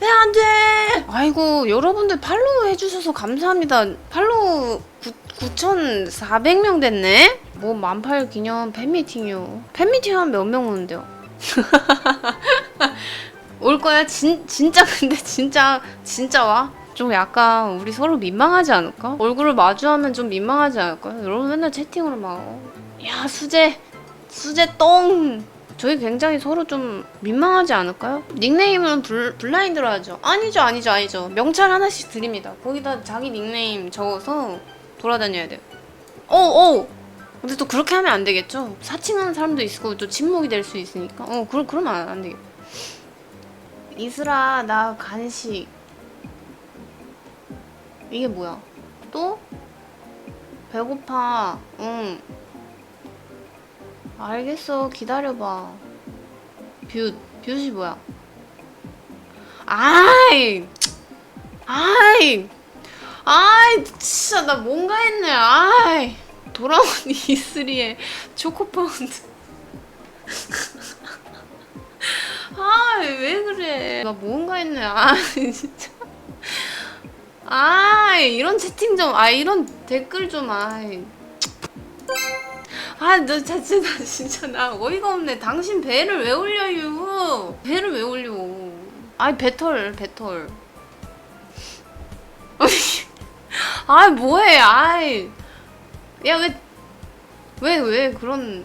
왜 안 돼? 아이고 여러분들 팔로우 해주셔서 감사합니다. 팔로우 9,400명 됐네? 뭐 만팔 기념 팬미팅이요. 팬미팅 하면 몇 명 오는데요? 올 거야? 진, 진짜 근데 진짜 진짜 와? 좀 약간 우리 서로 민망하지 않을까? 얼굴을 마주하면 좀 민망하지 않을까요? 여러분 맨날 채팅으로 막 야 수제 수제 똥 저희 굉장히 서로 좀 민망하지 않을까요? 닉네임은 블, 블라인드로 하죠. 아니죠 아니죠 아니죠. 명찰 하나씩 드립니다. 거기다 자기 닉네임 적어서 돌아다녀야 돼요. 어어! 근데 또 그렇게 하면 안 되겠죠? 사칭하는 사람도 있고 또 침묵이 될 수 있으니까. 어 그러, 그러면 안, 안 되겠다 이슬아 나 간식. 이게 뭐야? 또? 배고파. 응 알겠어. 기다려봐. 뷰 뷰이 뭐야? 아이! 아이! 아이 진짜 나 뭔가 했네. 아이. 돌아온 이슬이의 초코파운드. 아이 왜 그래? 나 뭔가 했네. 아이 진짜. 아이 이런 채팅 좀아 이런 댓글 좀 아이 아, 너 진짜 나 진짜 나 어이가 없네. 당신 배를 왜 올려요? 배를 왜 올려? 아이 배털 배털. 아이 뭐해? 아이 야왜 왜 왜 그런?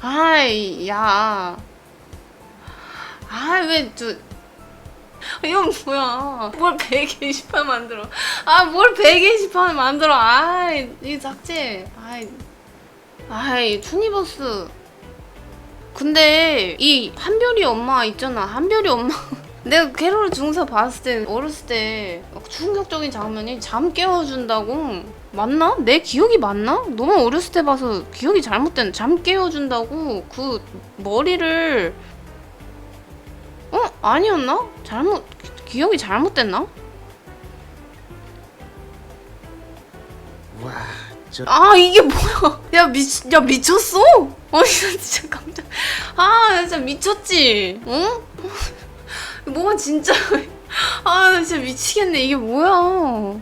아이 야. 아이 왜저 이건 뭐야? 뭘 120판 만들어? 아, 뭘 120판을 만들어? 아이, 이 삭제. 아이, 아이, 투니버스. 근데 이 한별이 엄마 있잖아. 한별이 엄마. 내가 캐롤 중사 봤을 때 어렸을 때 충격적인 장면이 잠 깨워준다고 맞나? 내 기억이 맞나? 너무 어렸을 때 봐서 기억이 잘못된 잠 깨워준다고 그 머리를 어? 아니었나? 잘못 기- 기억이 잘못됐나? 와, 저 아 이게 뭐야? 야 미치 야 미쳤어? 어 이거 진짜 깜짝. 아나 진짜 미쳤지? 어? 뭐가 진짜? 아나 진짜 미치겠네 이게 뭐야?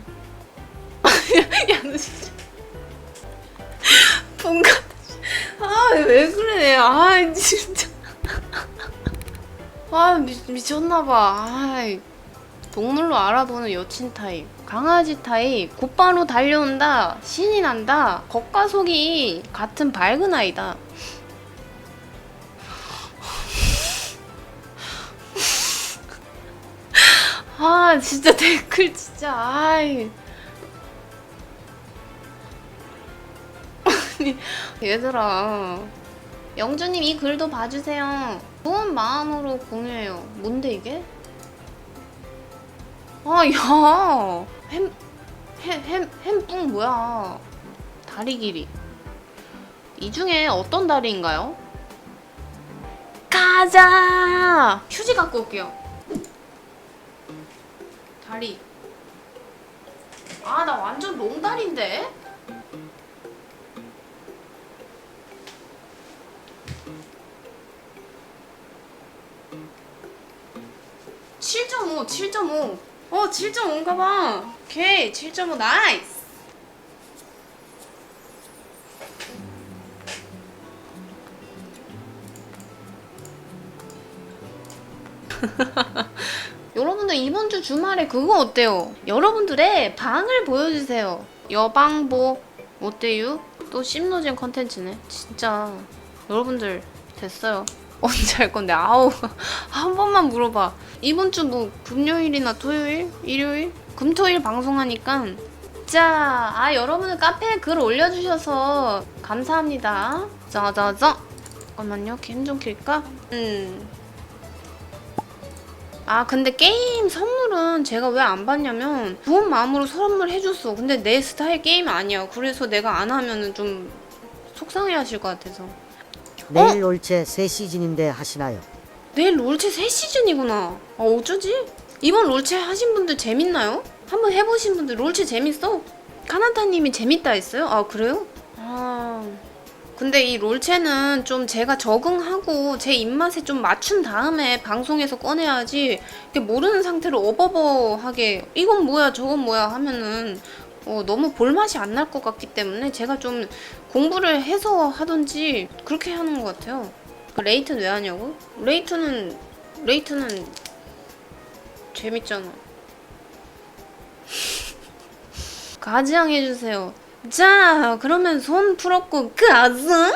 야너 진짜 분가. 아왜 그래? 아 진짜. 아 미, 미쳤나봐. 아이. 동물로 알아보는 여친 타입. 강아지 타입. 곧바로 달려온다. 신이 난다. 겉과 속이 같은 밝은 아이다. 아 진짜 댓글 진짜 아이. 얘들아 영주님 이 글도 봐주세요. 좋은 마음으로 공유해요. 뭔데 이게? 아, 야. 햄, 햄, 햄, 햄뿡 뭐야. 다리 길이. 이 중에 어떤 다리인가요? 가자! 휴지 갖고 올게요. 다리. 아, 나 완전 롱다리인데? 칠점오칠점오 어, 7.5인가 봐. 오케이, 7.5 나이스. 여러분들 이번 주 주말에 그거 어때요? 여러분들의 방을 보여주세요. 여방복 어때요? 또 심노잼 컨텐츠네. 진짜 여러분들 됐어요. 언제 할 건데 아우 한 번만 물어봐. 이번 주 뭐 금요일이나 토요일, 일요일, 금토일 방송하니까 자, 아 여러분은 카페에 글 올려주셔서 감사합니다. 짜자자. 잠깐만요, 캠좀 킬까? 음. 아 근데 게임 선물은 제가 왜 안 받냐면 좋은 마음으로 선물 해줬어. 근데 내 스타일 게임 아니야. 그래서 내가 안 하면은 좀 속상해 하실 것 같아서. 내일 올채 새 시즌인데 하시나요? 내일 롤체 새 시즌이구나. 아, 어쩌지? 이번 롤체 하신 분들 재밌나요? 한번 해보신 분들 롤체 재밌어? 카나타님이 재밌다 했어요? 아, 그래요? 아, 근데 이 롤체는 좀 제가 적응하고 제 입맛에 좀 맞춘 다음에 방송에서 꺼내야지 이렇게 모르는 상태로 어버버하게 이건 뭐야 저건 뭐야 하면은 어, 너무 볼맛이 안 날 것 같기 때문에 제가 좀 공부를 해서 하든지 그렇게 하는 것 같아요. 그 레이튼 왜 하냐고? 레이튼은 레이튼은 재밌잖아. 가지양 해주세요. 자, 그러면 손 풀었고 가장.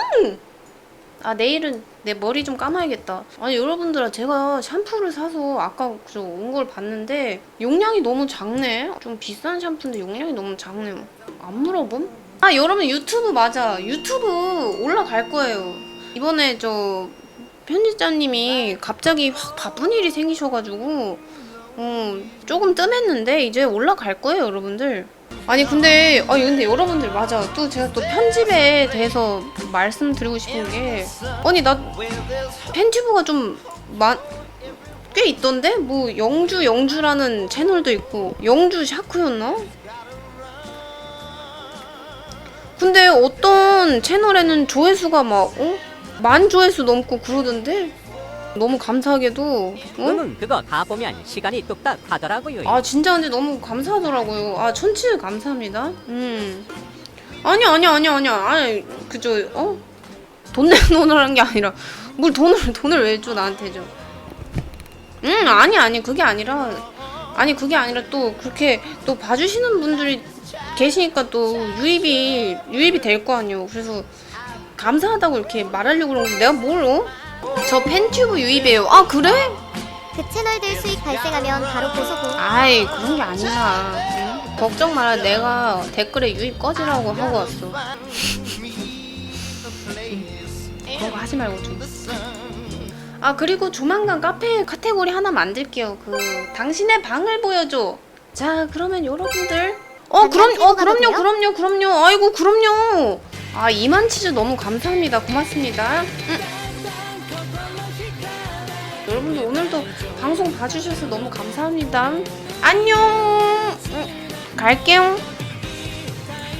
아 내일은 내 머리 좀 감아야겠다. 아니 여러분들아 제가 샴푸를 사서 아까 온 걸 봤는데 용량이 너무 작네. 좀 비싼 샴푸인데 용량이 너무 작네요. 안 물어봄? 아 여러분 유튜브 맞아. 유튜브 올라갈 거예요. 이번에 저 편집자님이 갑자기 확 바쁜 일이 생기셔가지고 어, 조금 뜸했는데 이제 올라갈 거예요 여러분들. 아니 근데 아니 근데 여러분들 맞아 또 제가 또 편집에 대해서 말씀드리고 싶은 게 아니 나 팬튜브가 좀많꽤 있던데 뭐 영주 영주라는 채널도 있고 영주 샤크였나? 근데 어떤 채널에는 조회수가 막 어? 만 조회수 넘고 그러던데 너무 감사하게도 어? 응, 그거 다 보면 시간이 뚝딱 하더라고요. 아 진짜 근데 너무 감사하더라고요. 아 천칠 감사합니다. 음. 아니 아니 아니 아니 아니 그저 어? 돈 내놓으라는 게 아니라 뭘 돈을 돈을 왜 줘 나한테 줘? 음 아니 아니 그게 아니라 아니 그게 아니라 또 그렇게 또 봐주시는 분들이 계시니까 또 유입이 유입이 될 거 아니에요. 그래서 감사하다고 이렇게 말하려고 그러는 거 내가 뭘 어? 저 팬튜브 유입이에요. 아 그래? 그 채널들 수익 발생하면 바로 보소고. 아이 그런 게 아니라 응? 걱정 마라 내가 댓글에 유입 꺼지라고 하고 왔어 응. 그런 거 하지 말고 좀 아 그리고 조만간 카페 카테고리 하나 만들게요 그 당신의 방을 보여줘 자 그러면 여러분들 어 그럼 어 그럼요 그럼요 그럼요 아이고 그럼요 아 이만 치즈 너무 감사합니다 고맙습니다 응. 여러분들 오늘도 방송 봐주셔서 너무 감사합니다. 안녕. 응, 갈게요.